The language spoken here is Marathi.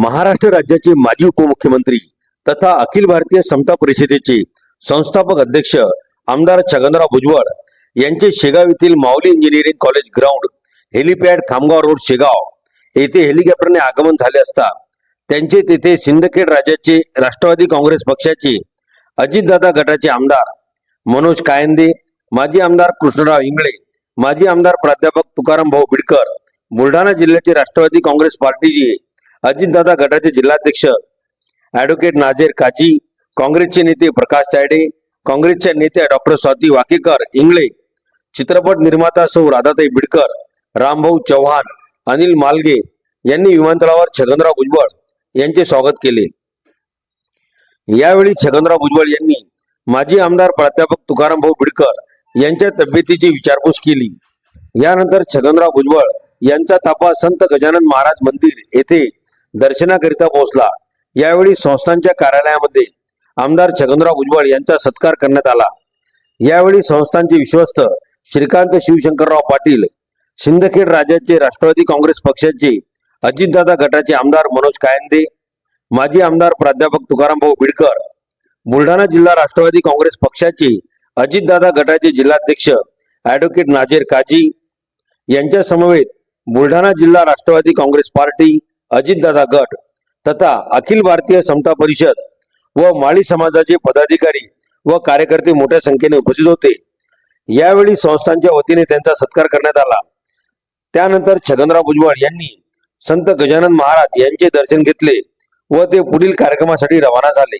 महाराष्ट्र राज्याचे माजी उपमुख्यमंत्री तथा अखिल भारतीय समता परिषदेचे संस्थापक अध्यक्ष आमदार छगनराव भुजबळ यांचे शेगाव येथील Mauli engineering college ground helipad Khamgaon road Shegaon येथे हेलिकॉप्टरने आगमन झाले असता त्यांचे तेथे सिंदखेड राज्याचे राष्ट्रवादी काँग्रेस पक्षाचे अजितदादा गटाचे आमदार मनोज कायंदे माजी आमदार कृष्णराव इंगळे माजी आमदार प्राध्यापक तुकाराम भाऊ बिडकर बुलढाणा जिल्ह्याचे राष्ट्रवादी काँग्रेस पार्टीचे अजितदादा गटाचे जिल्हाध्यक्ष ऍडव्होकेट नाझेर काजी काँग्रेसचे नेते प्रकाश तायडे काँग्रेसच्या नेत्या डॉक्टर स्वाती वाकेकर इंगळे चित्रपट निर्माता सौ राधाताई बिडकर रामभाऊ चव्हाण अनिल मालगे यांनी विमानतळावर छगनराव भुजबळ यांचे स्वागत केले. यावेळी छगनराव भुजबळ यांनी माजी आमदार प्राध्यापक तुकाराम भाऊ बिडकर यांच्या तब्येतीची विचारपूस केली. यानंतर छगनराव भुजबळ यांचा ताफा संत गजानन महाराज मंदिर येथे दर्शनाकरिता पोहोचला. यावेळी संस्थांच्या कार्यालयामध्ये आमदार छगनराव भुजबळ यांचा सत्कार करण्यात आला. यावेळी संस्थांचे विश्वस्त श्रीकांत शिवशंकरराव पाटील सिंदखेड राज्याचे राष्ट्रवादी काँग्रेस पक्षाचे अजितदादा गटाचे आमदार मनोज कायंदे माजी आमदार प्राध्यापक तुकाराम भाऊ बिडकर बुलढाणा जिल्हा राष्ट्रवादी काँग्रेस पक्षाचे अजितदादा गटाचे जिल्हाध्यक्ष ऍडव्होकेट नाजेर काजी यांच्या समवेत बुलढाणा जिल्हा राष्ट्रवादी काँग्रेस पार्टी अजितदादा गट तथा अखिल भारतीय समता परिषद व माळी समाजाचे पदाधिकारी व कार्यकर्ते मोठ्या संख्येने उपस्थित होते. यावेळी संस्थांच्या वतीने त्यांचा सत्कार करण्यात आला. त्यानंतर छगनराव भुजबळ यांनी संत गजानन महाराज यांचे दर्शन घेतले व ते पुढील कार्यक्रमासाठी रवाना झाले.